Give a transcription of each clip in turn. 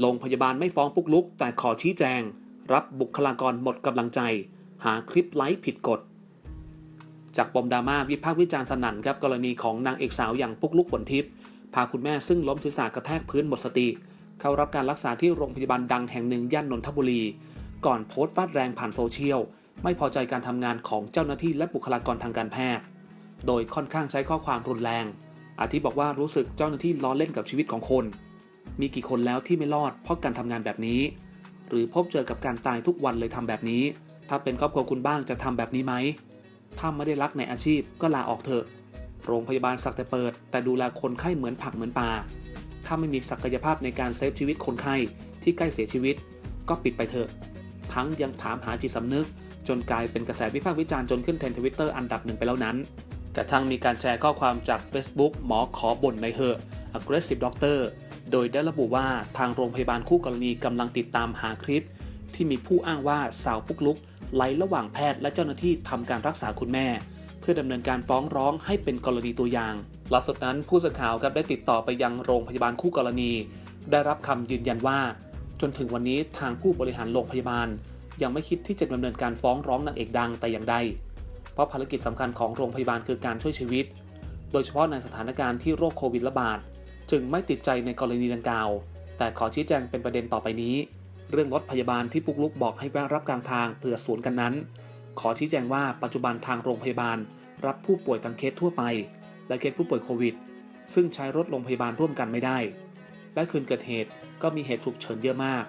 โรงพยาบาลไม่ฟ้องปุกลุก แต่ขอชี้แจง รับบุคลากรหมดกำลังใจ หาคลิปไลฟ์ผิดกฎ จากปมดราม่าวิพากษ์วิจารณ์สนั่นครับกรณีของนางเอกสาวอย่างปุกลุกฝนทิพย์พาคุณแม่ซึ่งล้มศีรษะกระแทกพื้นหมดสติ เข้ารับการรักษาที่โรงพยาบาลดังแห่งหนึ่งย่านนนทบุรี ก่อนโพสต์ฟาดแรงผ่านโซเชียล ไม่พอใจการทำงานของเจ้าหน้าที่และบุคลากรทางการแพทย์ โดยค่อนข้างใช้ข้อความรุนแรงอาทิบอกว่ารู้สึกเจ้าหน้าที่ล้อเล่นกับชีวิตของคน มีกี่คนแล้วที่ไม่รอดเพราะการทำงานแบบนี้ หรือพบเจอกับการตายทุกวันเลยทำแบบนี้ ถ้าเป็นครอบครัวคุณบ้างจะทำแบบนี้ไหม ถ้าไม่ได้รักในอาชีพก็ลาออกเถอะ โรงพยาบาลสักแต่เปิด แต่ดูแลคนไข้เหมือนผักเหมือนปลา ถ้าไม่มีศักยภาพในการเซฟชีวิตคนไข้ที่ใกล้เสียชีวิต ก็ปิดไปเถอะ ทั้งยังถามหาจิตสำนึก จนกลายเป็นกระแสวิพากษ์วิจารณ์จนขึ้นเทรนด์ทวิตเตอร์อันดับหนึ่งไปแล้วนั้นกระทั่งมีการแชร์ข้อความจาก Facebook หมอขอบ่นในเหอะ aggressive doctor โดยได้ระบุว่าทางโรงพยาบาลคู่กรณีกำลังติดตามหาคลิป ที่มีผู้อ้างว่าสาวปุกลุกไล่ระหว่างแพทย์และเจ้าหน้าที่ทำการรักษาคุณแม่ เพื่อดำเนินการฟ้องร้องให้เป็นกรณีตัวอย่างล่าสุดนั้นผู้สื่อข่าวครับได้ติดต่อไปยังโรงพยาบาลคู่กรณี ได้รับคำยืนยันว่า จนถึงวันนี้ทางผู้บริหารโรงพยาบาล ยังไม่คิดที่จะดำเนินการฟ้องร้องนางเอกดังแต่อย่างใดเพราะภารกิจสำคัญของโรงพยาบาลคือการช่วยชีวิต โดยเฉพาะในสถานการณ์ที่โรคโควิดระบาด จึงไม่ติดใจในกรณีดังกล่าว แต่ขอชี้แจงเป็นประเด็นต่อไปนี้ เรื่องรถพยาบาลที่ปุกลุกบอกให้แวะรับกลางทางเผื่อสวนกันนั้น ขอชี้แจงว่าปัจจุบันทางโรงพยาบาล รับผู้ป่วยทั้งเคสทั่วไป และเคสผู้ป่วยโควิด ซึ่งใช้รถโรงพยาบาลร่วมกันไม่ได้ และคืนเกิดเหตุก็มีเหตุฉุกเฉินเยอะมาก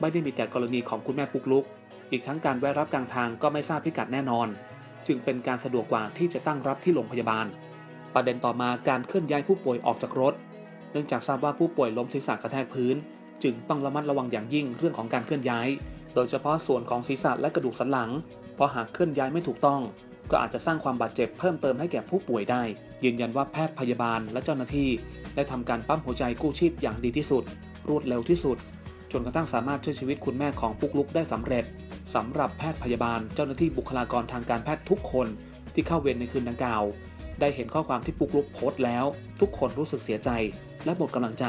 ไม่ได้มีแต่กรณีของคุณแม่ปุกลุก อีกทั้งการแวะรับกลางทางก็ไม่ทราบพิกัดแน่นอน จึงเป็นการสะดวกกว่าที่จะตั้งรับที่โรงพยาบาล ประเด็นต่อมาการเคลื่อนย้ายผู้ป่วยออกจากรถ เนื่องจากทราบว่าผู้ป่วยล้มศีรษะกระแทกพื้น จึงต้องระมัดระวังอย่างยิ่งเรื่องของการเคลื่อนย้าย โดยเฉพาะส่วนของศีรษะและกระดูกสันหลัง เพราะหากเคลื่อนย้ายไม่ถูกต้อง ก็อาจจะสร้างความบาดเจ็บเพิ่มเติมให้แก่ผู้ป่วยได้ ยืนยันว่าแพทย์พยาบาลและเจ้าหน้าที่ ได้ทำการปั๊มหัวใจกู้ชีพอย่างดีที่สุด รวดเร็วที่สุด จนกระทั่งสามารถช่วยชีวิตคุณแม่ของปุกลุกได้สำเร็จสำหรับแพทย์พยาบาลเจ้าหน้าที่บุคลากรทางการแพทย์ทุกคน ที่เข้าเวรในคืนดังกล่าว ได้เห็นข้อความที่ปุกลุกโพสต์แล้ว ทุกคนรู้สึกเสียใจและหมดกำลังใจ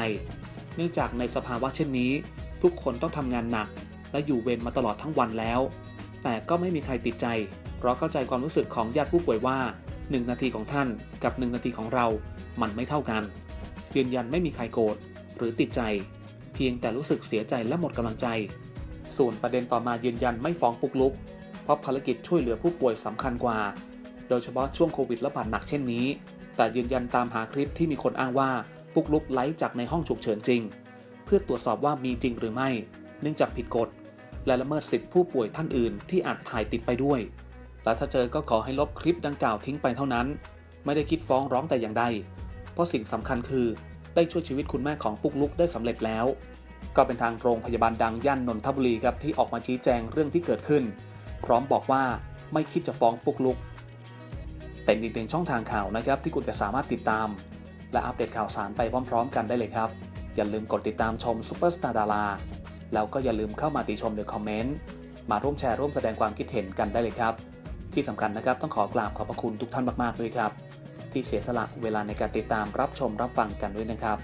เนื่องจากในสภาวะเช่นนี้ ทุกคนต้องทำงานหนัก และอยู่เวรมาตลอดทั้งวันแล้ว แต่ก็ไม่มีใครติดใจ เพราะเข้าใจความรู้สึกของญาติผู้ป่วยว่า 1 นาทีของท่านกับ 1 นาทีของเรา มันไม่เท่ากัน ยืนยันไม่มีใครโกรธหรือติดใจ เพียงแต่รู้สึกเสียใจและหมดกำลังใจ ส่วนประเด็นต่อมายืนยันไม่ฟ้องปุกลุก เพราะภารกิจช่วยเหลือผู้ป่วยสำคัญกว่า โดยเฉพาะช่วงโควิดระบาดหนักเช่นนี้ แต่ยืนยันตามหาคลิปที่มีคนอ้างว่าปุกลุกไลฟ์จากในห้องฉุกเฉินจริง เพื่อตรวจสอบว่ามีจริงหรือไม่ เนื่องจากผิดกฎ และละเมิดสิทธิผู้ป่วยท่านอื่นที่อาจถ่ายติดไปด้วย และถ้าเจอก็ขอให้ลบคลิปดังกล่าวทิ้งไปเท่านั้น ไม่ได้คิดฟ้องร้องแต่อย่างใด เพราะสิ่งสำคัญคือ ได้ช่วยชีวิตคุณแม่ของปุกลุกได้สำเร็จแล้ว ก็เป็นทางโรงพยาบาลดังย่านนนทบุรีครับที่ออกมาชี้แจงเรื่องที่เกิดขึ้น พร้อมบอกว่าไม่คิดจะฟ้องปุกลุก เป็นอีกหนึ่งช่องทางข่าวนะครับที่คุณจะสามารถติดตาม และอัปเดตข่าวสารไปพร้อม ๆ กันได้เลยครับ อย่าลืมกดติดตามชมซูเปอร์สตาร์ดาราแล้วก็อย่าลืมเข้ามาติชมหรือคอมเมนต์มาร่วมแชร์ร่วมแสดงความคิดเห็นกันได้เลยครับ ที่สำคัญนะครับต้องขอกราบขอบพระคุณทุกท่านมากๆด้วยครับ ที่เสียสละเวลาในการติดตามรับชมรับฟังกันด้วยนะครับ